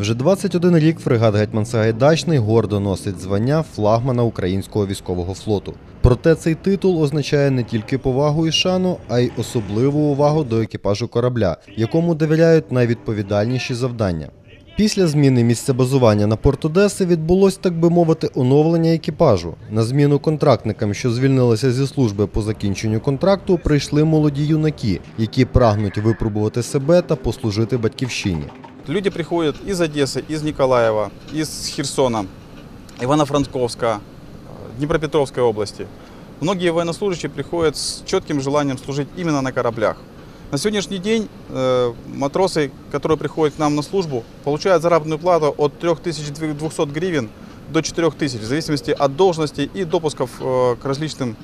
Вже 21 рік фрегат Гетьман Сагайдачний гордо носить звання флагмана українського військового флоту. Проте цей титул означає не тільки повагу і шану, а й особливу увагу до екіпажу корабля, якому довіряють найвідповідальніші завдання. Після зміни місця базування на порт Одеси відбулось, так би мовити, оновлення екіпажу. На зміну контрактникам, що звільнилися зі служби по закінченню контракту, прийшли молоді юнаки, які прагнуть випробувати себе та послужити батьківщині. Люди приходят из Одессы, из Николаева, из Херсона, Ивано-Франковска, э, Днепропетровской области. Многие военнослужащие приходят с четким желанием служить именно на кораблях. На сегодняшний день э, матросы, которые приходят к нам на службу, получают заработную плату от 3200 гривен до 4000, в зависимости от должности и допусков э, к различным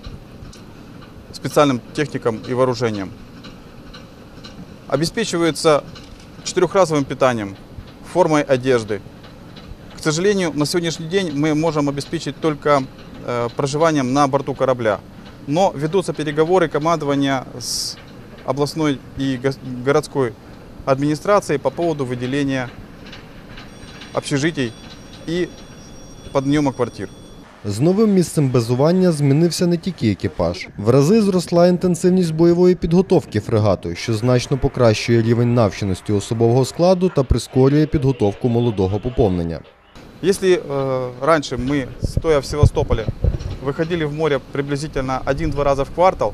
специальным техникам и вооружениям. Обеспечиваются четырехразовым питанием, формой одежды. К сожалению, на сегодняшний день мы можем обеспечить только э, проживанием на борту корабля. Но ведутся переговоры командования с областной и городской администрацией по поводу выделения общежитий и подъема квартир. З новим місцем базування змінився не тільки екіпаж. В рази зросла інтенсивність бойової підготовки фрегату, що значно покращує рівень навченості особового складу та прискорює підготовку молодого поповнення. Если э, раньше мы, стоя в Севастополе, выходили в море приблизительно 1-2 раза в квартал,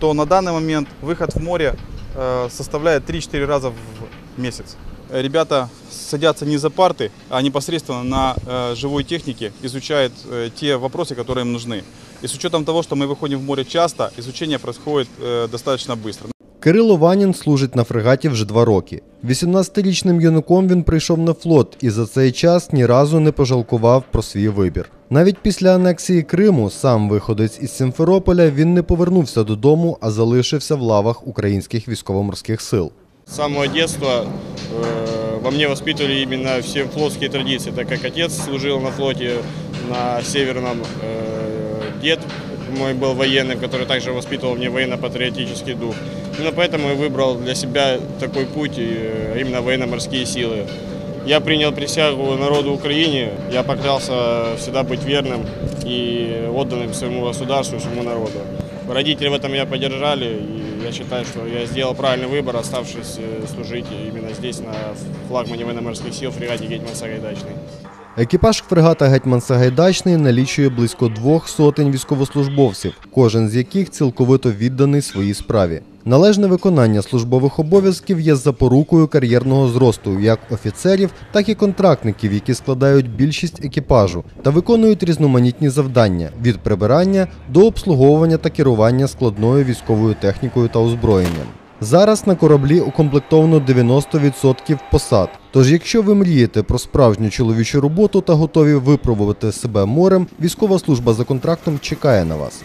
то на данный момент выход в море э, составляет 3-4 раза в месяц. Э, Ребята садятся не за парты, а непосредственно на э, живой технике, изучают э, те вопросы, которые им нужны. И с учетом того, что мы выходим в море часто, изучение происходит э, достаточно быстро. Кирило Ванін служить на фрегаті вже два роки. 18-річним юнаком він прийшов на флот і за цей час ні разу не пожалкував про свій вибір. Навіть після анексії Криму, сам виходець із Сімферополя, він не повернувся додому, а залишився в лавах українських військово-морських сил. С самого детства э, во мне воспитывали именно все флотские традиции, так как отец служил на флоте на Северном, э, дед мой был военным, который также воспитывал мне военно-патриотический дух. Именно поэтому я выбрал для себя такой путь, э, именно военно-морские силы. Я принял присягу народу Украине, я поклялся всегда быть верным и отданным своему государству, своему народу. Родители в этом меня поддержали, и я считаю, что я сделал правильный выбор, оставшись э, служить именно здесь, на флагмане военно-морских сил, фрегате Гетьман Сагайдачный. Екіпаж фрегата Гетьман Сагайдачний налічує близько двох сотень військовослужбовців, кожен з яких цілковито відданий своїй справі. Належне виконання службових обов'язків є запорукою кар'єрного зросту як офіцерів, так і контрактників, які складають більшість екіпажу та виконують різноманітні завдання від прибирання до обслуговування та керування складною військовою технікою та озброєнням. Зараз на кораблі укомплектовано 90% посад. Тож, якщо ви мрієте про справжню чоловічу роботу та готові випробувати себе морем, військова служба за контрактом чекає на вас.